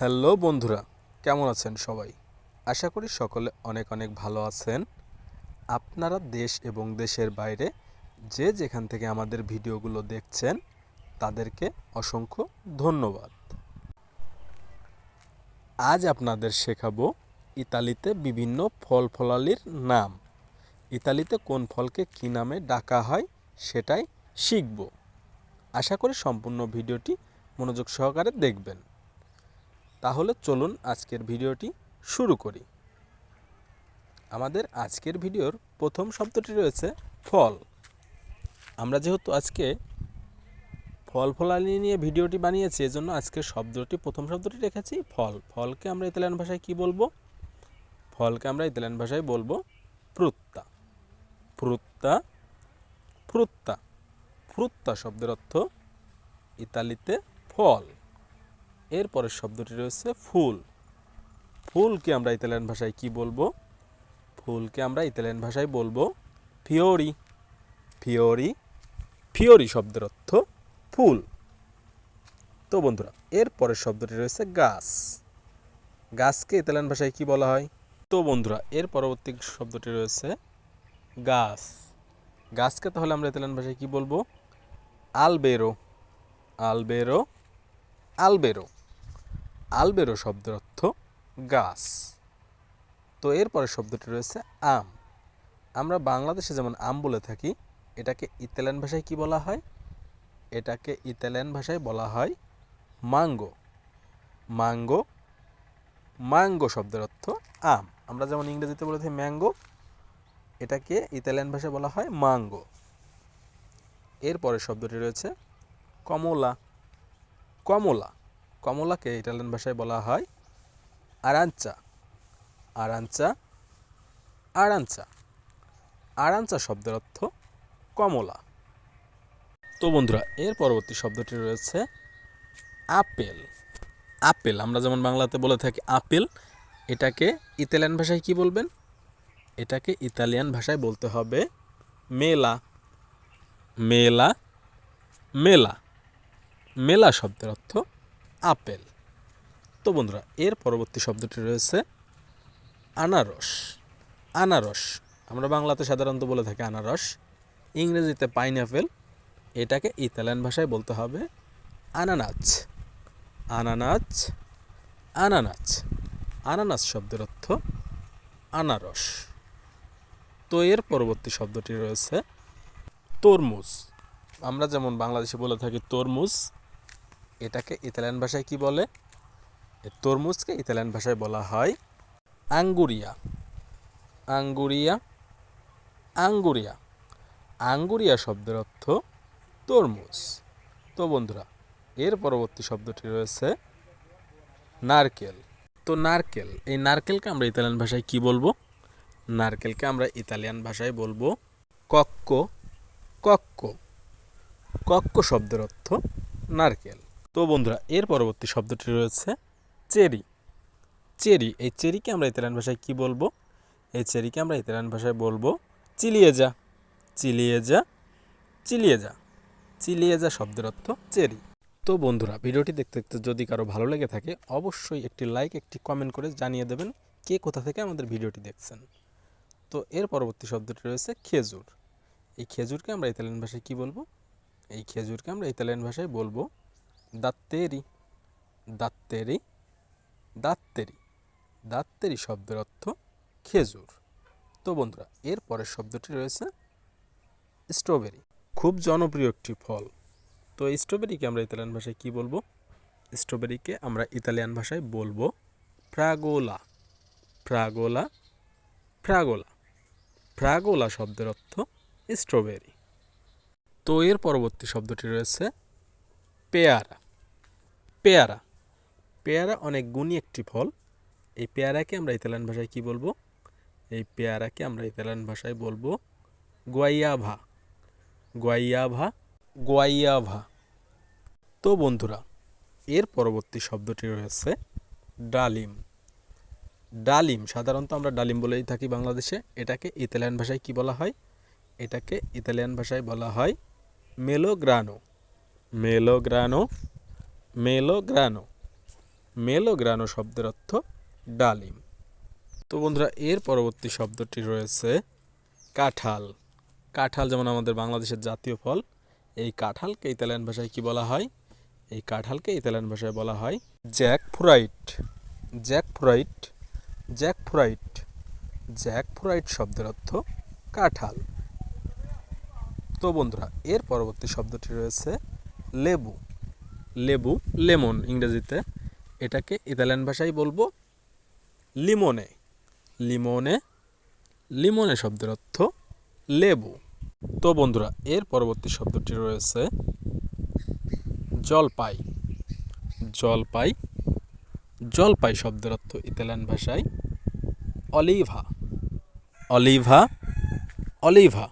Hello বন্ধুরা, কেমন আছেন সবাই? আশা করি সকলে অনেক অনেক ভালো আছেন। আপনারা দেশ এবং দেশের বাইরে যে যেখান থেকে আমাদের ভিডিওগুলো দেখছেন, তাদেরকে অসংখ্য ধন্যবাদ। আজ আপনাদের শেখাবো ইতালিতে বিভিন্ন ফল ফলালির নাম। ইতালিতে কোন ফলকে কী নামে ডাকা হয় সেটাই শিখব। আশা করি সম্পূর্ণ ভিডিওটি মনোযোগ সহকারে দেখবেন। তাহলে চলুন আজকের ভিডিওটি শুরু করি। আমাদের আজকের ভিডিওর প্রথম শব্দটি রয়েছে ফল। আমরা যেহেতু আজকে ফল ফলালি নিয়ে ভিডিওটি বানিয়েছি, এজন্য আজকের শব্দটি, প্রথম শব্দটি রেখেছি, ফল। ফলকে আমরা ইতালিয়ান ভাষায় কি বলব? ফলকে আমরা ইতালিয়ান ভাষায় বলব ফ্রুত্তা ফ্রুত্তা ফ্রুত্তা ফ্রুত্তা শব্দের অর্থ ইতালিতে ফল। এর পরের শব্দটি রয়েছে ফুল। ফুলকে আমরা ইতালিয়ান ভাষায় কি বলব? ফুলকে আমরা ইতালিয়ান ভাষায় বলব ফিওরি। ফিওরি ফিওরি শব্দের অর্থ ফুল। তো বন্ধুরা এর পরের শব্দটি রয়েছে গাছ। গাছকে ইতালিয়ান ভাষায় কি বলা হয়? তো বন্ধুরা, এর পরবর্তী শব্দটি রয়েছে গাছ। গাছকে তাহলে আমরা ইতালিয়ান ভাষায় কি বলব? আলবেরো। আলবেরো আলবেরো। আলবেরো শব্দের অর্থ গাছ। তো এরপরের শব্দটি রয়েছে আম। আমরা বাংলাদেশে যেমন আম বলে থাকি, এটাকে ইতালিয়ান ভাষায় কি বলা হয়? এটাকে ইতালিয়ান ভাষায় বলা হয় মাঙ্গো। মাঙ্গো মাঙ্গো শব্দের অর্থ আম। আমরা যেমন ইংরেজিতে বলে থাকি ম্যাঙ্গো, এটাকে ইতালিয়ান ভাষায় বলা হয় মাঙ্গো। এরপরের শব্দটি রয়েছে কমলা। কমলা কমলাকে ইটালিয়ান ভাষায় বলা হয় আরাঞ্চা। Arancha Arancha. আরাঞ্চা শব্দের অর্থ কমলা। তো বন্ধুরা, এর পরবর্তী শব্দটি রয়েছে আপেল। আপেল, আমরা যেমন বাংলাতে বলে থাকি আপেল, এটাকে ইতালিয়ান ভাষায় কি বলবেন? এটাকে ইতালিয়ান ভাষায় বলতে হবে মেলা। মেলা মেলা। মেলা শব্দের অর্থ আপেল। তো বন্ধুরা, এর পরবর্তী শব্দটি রয়েছে আনারস। আনারস, আমরা বাংলাতে সাধারণত বলে থাকি আনারস, ইংরেজিতে পাইনঅ্যাপেল, এটাকে ইতালিয়ান ভাষায় বলতে হবে আনানাচ। আনানাচ আনানাচ আনানাস শব্দের অর্থ আনারস। তো এর পরবর্তী শব্দটি রয়েছে তরমুজ। আমরা যেমন বাংলাদেশে বলে থাকি তরমুজ এটাকে ইতালিয়ান ভাষায় কি বলে? তরমুজকে ইতালিয়ান ভাষায় বলা হয় আঙ্গুরিয়া। আঙ্গুরিয়া আঙ্গুরিয়া। আঙ্গুরিয়া শব্দের অর্থ তরমুজ। তো বন্ধুরা, এর পরবর্তী শব্দটি রয়েছে নারকেল। তো নারকেল, এই নারকেলকে আমরা ইতালিয়ান ভাষায় কি বলব? নারকেলকে আমরা ইতালিয়ান ভাষায় বলব কক্ক। কক্ক। কক্ক শব্দের অর্থ নারকেল। তো বন্ধুরা, এর পরবর্তী শব্দটি রয়েছে চেরি। চেরি, এই চেরিকে আমরা ইতালিয়ান ভাষায় কি বলব? এই চেরিকে আমরা ইতালিয়ান ভাষায় বলব চিলিয়ে যা চিলিয়ে যা চিলিয়ে যা চিলিয়ে যা শব্দের অর্থ চেরি। তো বন্ধুরা, ভিডিওটি দেখতে দেখতে যদি কারও ভালো লেগে থাকে, অবশ্যই একটি লাইক, একটি কমেন্ট করে জানিয়ে দেবেন কে কোথা থেকে আমাদের ভিডিওটি দেখছেন। তো এর পরবর্তী শব্দটি রয়েছে খেজুর। এই খেজুরকে আমরা ইতালিয়ান ভাষায় কি বলব? এই খেজুরকে আমরা ইতালিয়ান ভাষায় বলব দাত্তেরি। দাত্তেরি? দাত্তেরি। দাত্তেরি শব্দের অর্থ খেজুর। তো বন্ধুরা, এর পরের শব্দটি রয়েছে স্ট্রবেরি। খুব জনপ্রিয় একটি ফল। তো স্ট্রবেরিকে আমরা ইতালিয়ান ভাষায় কি বলব? স্ট্রবেরিকে আমরা ইতালিয়ান ভাষায় বলব ফ্রাগোলা। ফ্রাগোলা? ফ্রাগোলা। ফ্রাগোলা শব্দের অর্থ স্ট্রবেরি। তো এর পরবর্তী শব্দটি রয়েছে পেয়ারা। পেয়ারা। পেয়ারা অনেক গুণী একটি ফল। এই পেয়ারাকে আমরা ইতালিয়ান ভাষায় কি বলব? এই পেয়ারাকে আমরা ইতালিয়ান ভাষায় বলব গোয়াইয়াভা। গোয়াইয়াভা গোয়াইয়াভা। তো বন্ধুরা, এর পরবর্তী শব্দটি রয়েছে ডালিম। ডালিম, সাধারণত আমরা ডালিম বলেই থাকি বাংলাদেশে। এটাকে ইতালিয়ান ভাষায় কি বলা হয়? এটাকে ইতালিয়ান ভাষায় বলা হয় মেলোগ্রানো। মেলোগ্রানো মেলোগ্রানো। মেলোগ্রানো শব্দের অর্থ ডালিম। তো বন্ধুরা, এর পরবর্তী শব্দটি রয়েছে কাঁঠাল। কাঁঠাল যেমন আমাদের বাংলাদেশের জাতীয় ফল, এই কাঁঠালকে ইতালিয়ান ভাষায় কি বলা হয়? এই কাঁঠালকে ইতালিয়ান ভাষায় বলা হয় jackfruit jackfruit jackfruit jackfruit শব্দের অর্থ কাঁঠাল। তো বন্ধুরা, এর পরবর্তী শব্দটি রয়েছে লেবু। লেবু, লেমন ইংরেজিতে। এটাকে ইতালিয়ান ভাষায় বলব লিমনে। লিমনে লিমনে শব্দের অর্থ লেবু। তো বন্ধুরা, এর পরবর্তী শব্দটি রয়েছে জলপাই। জলপাই জলপাই শব্দের অর্থ ইতালিয়ান ভাষায় অলিভা। অলিভা অলিভা।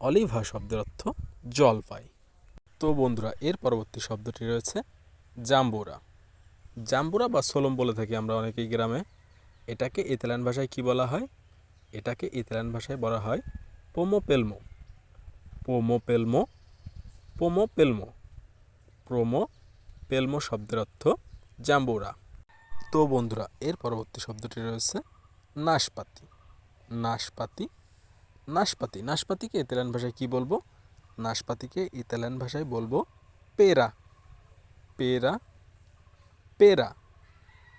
অলিভা শব্দের অর্থ জলপাই। তো বন্ধুরা, এর পরবর্তী শব্দটি রয়েছে জাম্বুরা। জাম্বুরা বা সোলম বলে থাকি আমরা অনেকেই গ্রামে। এটাকে ইতালিয়ান ভাষায় কি বলা হয়? এটাকে ইতালিয়ান ভাষায় বলা হয় পোমো পেলমো পোমো পেলমো পোমো পেলমো প্রোমো পেলমো শব্দের অর্থ জাম্বুরা। তো বন্ধুরা, এর পরবর্তী শব্দটি রয়েছে নাশপাতি। নাশপাতি নাশপাতি। নাশপাতিকে ইতালিয়ান ভাষায় কি বলব? নাশপাতিকে ইতালিয়ান ভাষায় বলব পেরা। পেরা পেরা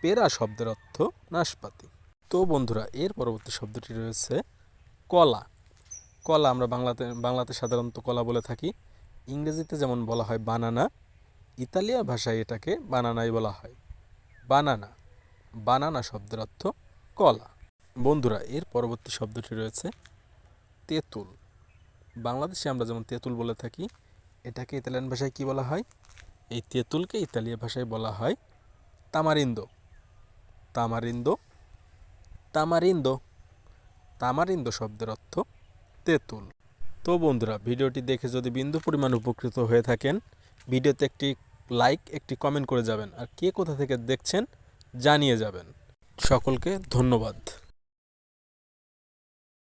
পেরা শব্দের অর্থ নাশপাতি। তো বন্ধুরা, এর পরবর্তী শব্দটি রয়েছে কলা। কলা আমরা বাংলাতে বাংলাতে সাধারণত কলা বলে থাকি। ইংরেজিতে যেমন বলা হয় বানানা, ইতালিয়া ভাষায় এটাকে বানানাই বলা হয়। বানানা বানানা শব্দের অর্থ কলা। বন্ধুরা, এর পরবর্তী শব্দটি রয়েছে তেঁতুল। বাংলাদেশে আমরা যেমন তেঁতুল বলে থাকি, এটাকে ইতালিয়ান ভাষায় কি বলা হয়? এই তেঁতুলকে ইতালিয়া ভাষায় বলা হয় তামারিন্দো। তামারিন্দো তামারিন্দো তামারিন্দো শব্দের অর্থ তেঁতুল। তো বন্ধুরা, ভিডিওটি দেখে যদি বিন্দু পরিমাণ উপকৃত হয়ে থাকেন, ভিডিওতে একটি লাইক, একটি কমেন্ট করে যাবেন। আর কে কোথা থেকে দেখছেন, জানিয়ে যাবেন। সকলকে ধন্যবাদ।